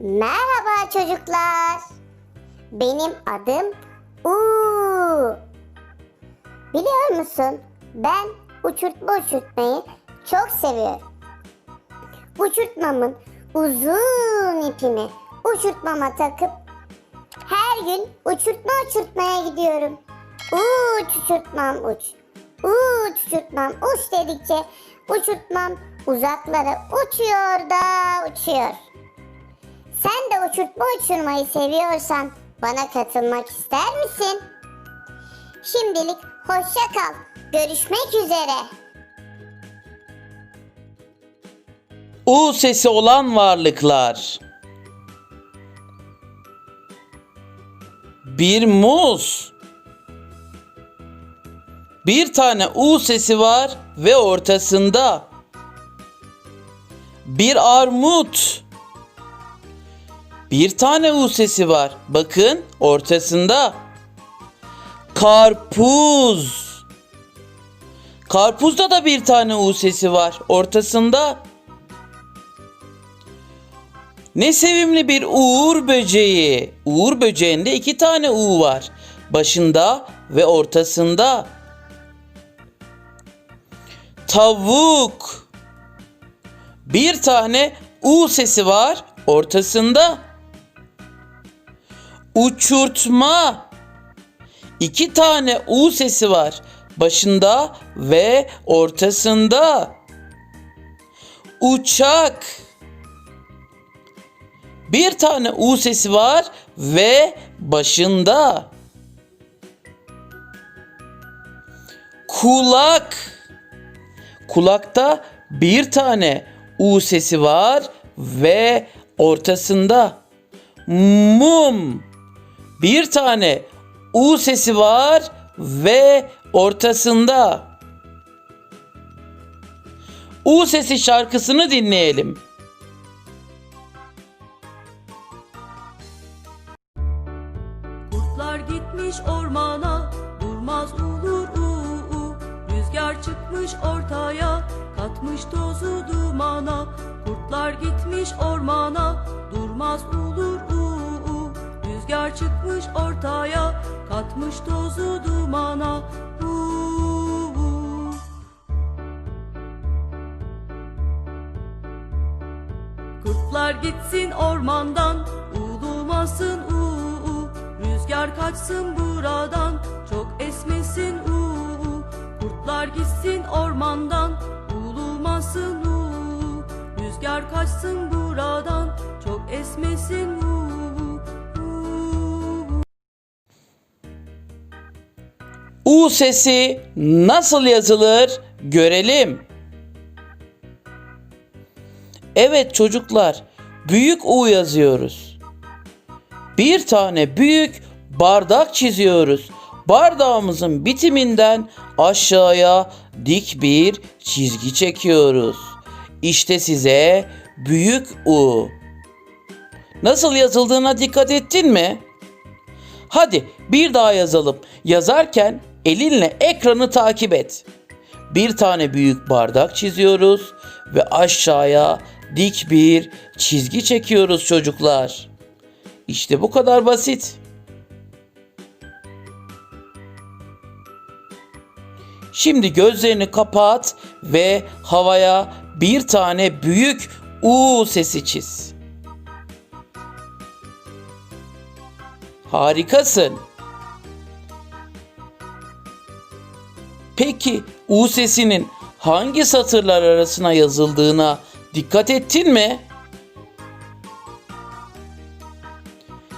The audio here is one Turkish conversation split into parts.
Merhaba çocuklar. Benim adım U. Biliyor musun? Ben uçurtma uçurtmayı çok seviyorum. Uçurtmamın uzun ipini uçurtmama takıp her gün uçurtma uçurtmaya gidiyorum. Uç uçurtmam uç. Uç uçurtmam uç dedikçe uçurtmam uzaklara uçuyor da uçuyor. Sen de uçurtma uçurmayı seviyorsan bana katılmak ister misin? Şimdilik hoşça kal. Görüşmek üzere. U sesi olan varlıklar. Bir muz. Bir tane U sesi var ve ortasında. Bir armut. Bir tane U sesi var. Bakın ortasında. Karpuz. Karpuzda da bir tane U sesi var. Ortasında. Ne sevimli bir uğur böceği. Uğur böceğinde iki tane U var. Başında ve ortasında. Tavuk. Bir tane U sesi var. Ortasında. Uçurtma. İki tane U sesi var. Başında ve ortasında. Uçak. Bir tane U sesi var ve başında. Kulak. Kulakta bir tane U sesi var ve ortasında. Mum. Bir tane U sesi var ve ortasında. U sesi şarkısını dinleyelim. Kurtlar gitmiş ormana, durmaz olur uu. Rüzgar çıkmış ortaya, katmış tozu dumana. Kurtlar gitmiş ormana, durmaz olur. Rüzgar çıkmış ortaya, katmış tozu dumana. Uu. Kurtlar gitsin ormandan, ulumasın uu. Rüzgar kaçsın buradan, çok esmesin uu. Kurtlar gitsin ormandan, ulumasın uu. Rüzgar kaçsın buradan, çok esmesin uu. U sesi nasıl yazılır görelim. Evet çocuklar, büyük U yazıyoruz. Bir tane büyük bardak çiziyoruz. Bardağımızın bitiminden aşağıya dik bir çizgi çekiyoruz. İşte size büyük U. Nasıl yazıldığına dikkat ettin mi? Hadi bir daha yazalım. Yazarken elinle ekranı takip et. Bir tane büyük bardak çiziyoruz ve aşağıya dik bir çizgi çekiyoruz çocuklar. İşte bu kadar basit. Şimdi gözlerini kapat ve havaya bir tane büyük U sesi çiz. Harikasın. Peki U sesinin hangi satırlar arasına yazıldığına dikkat ettin mi?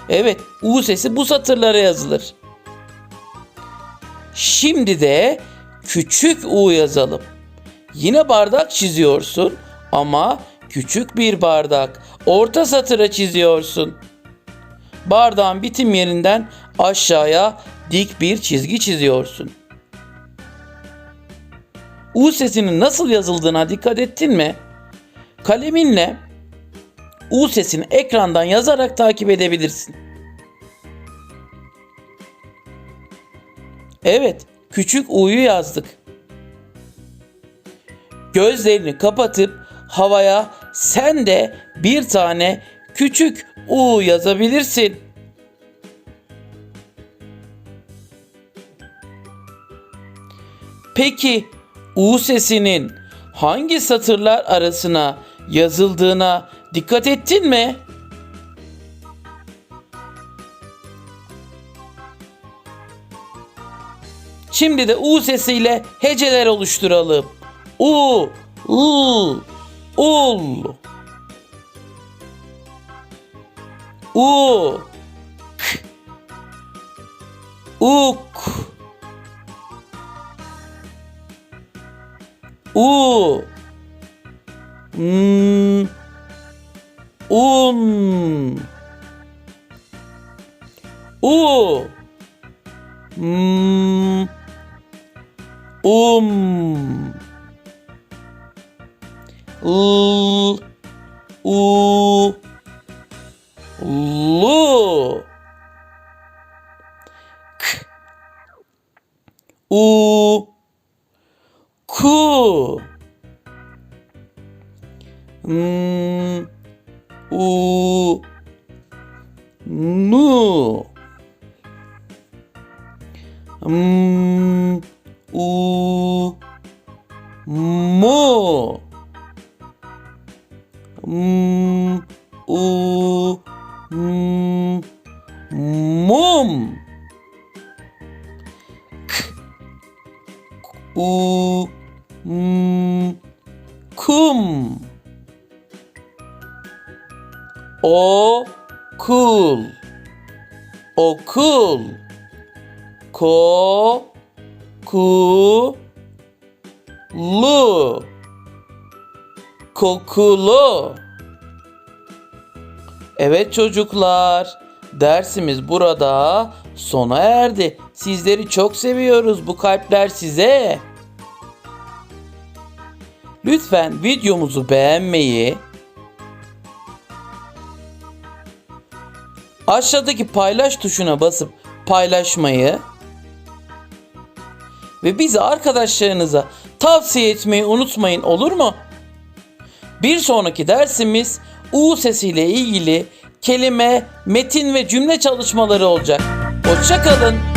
Evet, U sesi bu satırlara yazılır. Şimdi de küçük U yazalım. Yine bardak çiziyorsun ama küçük bir bardak. Orta satıra çiziyorsun. Bardağın bitim yerinden aşağıya dik bir çizgi çiziyorsun. U sesinin nasıl yazıldığına dikkat ettin mi? Kaleminle U sesini ekrandan yazarak takip edebilirsin. Evet, küçük U'yu yazdık. Gözlerini kapatıp havaya sen de bir tane küçük U yazabilirsin. Peki U sesinin hangi satırlar arasına yazıldığına dikkat ettin mi? Şimdi de U sesiyle heceler oluşturalım. U, ul, ul. U, k, uk. U, m, un. U, m, um. L. U. Lu k. U ku n u nu m u mu m u m mum k u m kum o kul okul ko ku lu kokulu Evet çocuklar dersimiz burada sona erdi. Sizleri çok seviyoruz. Bu kalpler size. Lütfen videomuzu beğenmeyi, aşağıdaki paylaş tuşuna basıp paylaşmayı ve bizi arkadaşlarınıza tavsiye etmeyi unutmayın olur mu? Bir sonraki dersimiz U sesiyle ilgili kelime, metin ve cümle çalışmaları olacak. Hoşçakalın.